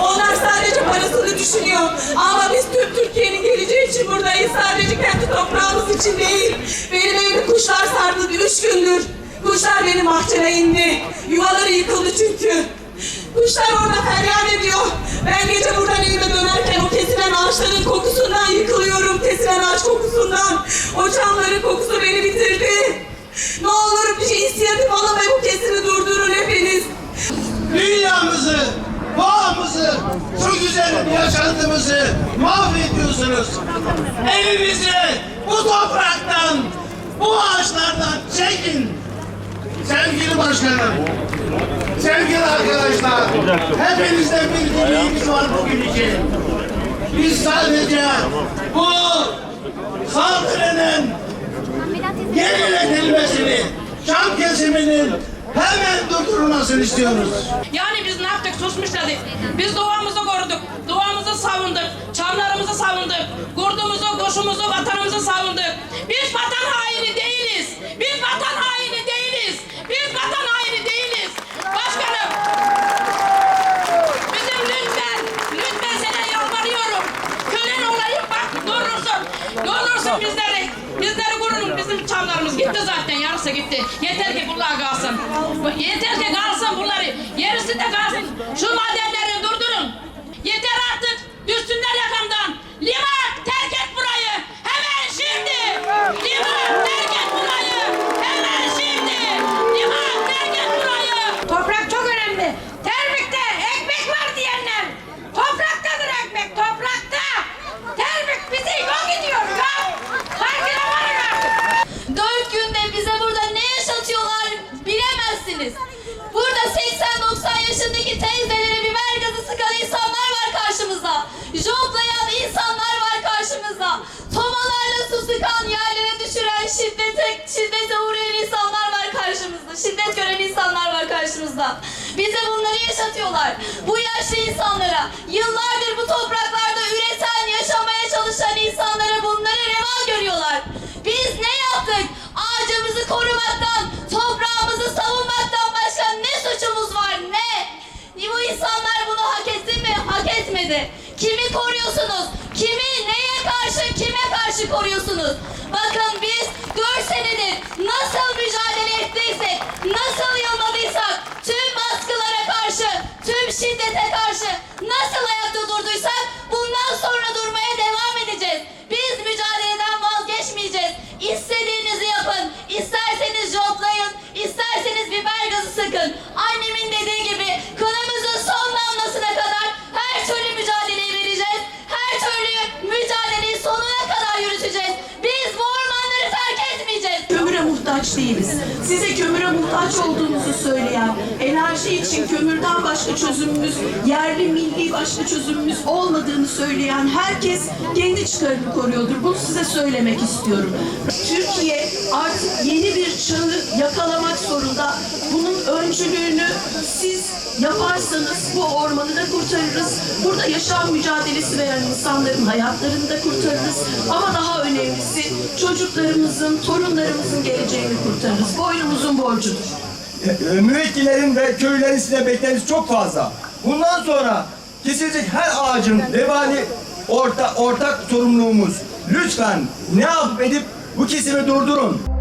Onlar sadece parasını düşünüyor. Ama biz tüm Türkiye'nin geleceği için buradayız. Sadece kendi toprağımız için değil. Benim evimi kuşlar sardı üç gündür. Kuşlar benim bahçeme indi. Yuvaları yıkıldı çünkü. Kuşlar orada feryat ediyor. Ben gece buradan evime dönerken o kesilen ağaçların kokusundan yıkılıyorum. Kesilen ağaç kokusundan. O çamların kokusu beni yaşantımızı mahvediyorsunuz. Evimizi bu topraktan, bu ağaçlardan çekin. Sevgili başkanım, sevgili arkadaşlar, hepinizden bir dileğimiz var bugün için. Biz sadece bu saldırının yeniletilmesini, şam kesiminin hemen durdurulmasını istiyoruz. Yani biz ne yaptık? Susmuş dedik. Biz doğamızı koruduk. Doğamızı savunduk. Çamlarımızı savunduk. Kurdumuzu, kuşumuzu, vatanımızı savunduk. Biz vatan haini değiliz. Biz vatan haini değiliz. Biz vatan haini değiliz. Başkanım. Bizim lütfen, lütfen sana yalvarıyorum. Kölen olayım bak ne olursun. Ne olursun bizleri, bizleri korun. Bizim çamlarımız gitti zaten yarısı gitti. Yeter ki bunlar kalsın. Yeter ki kalsın Şiddet gören insanlar var karşımızda. Bize bunları yaşatıyorlar. Bu yaşlı insanlara, yıllardır bu topraklarda üreten, yaşamaya çalışan insanlara bunları reva görüyorlar. Biz ne yaptık? Ağacımızı korumaktan, toprağımızı savunmaktan başka ne suçumuz var? Ne? Bu insanlar bunu hak etti mi? Hak etmedi. Kimi koruyorsunuz? Kimi neye karşı, kime karşı koruyorsunuz? Bakın biz 4 senedir nasıl mücadele muhtaç değiliz. Size kömüre muhtaç olduğumuzu söyleyen, enerji için kömürden başka çözümümüz, yerli milli başka çözümümüz olmadığını söyleyen herkes kendi çıkarını koruyordur. Bunu size söylemek istiyorum. Türkiye artık yeni bir çağı yakalamak zorunda. Bunun öncülüğünü siz yaparsanız bu ormanı da kurtarırız. Burada yaşam mücadelesi veren insanların hayatlarını da kurtarırız. Ama daha önemlisi çocuklarımızın, torunlarımızın geleceğini kurtarırız. Boynumuzun borcudur. e, müvekkillerin ve köylülerin size beklentisi çok fazla. Bundan sonra kesilecek her ağacın vebali orta, ortak sorumluluğumuz. Lütfen ne yapıp edip bu kesimi durdurun.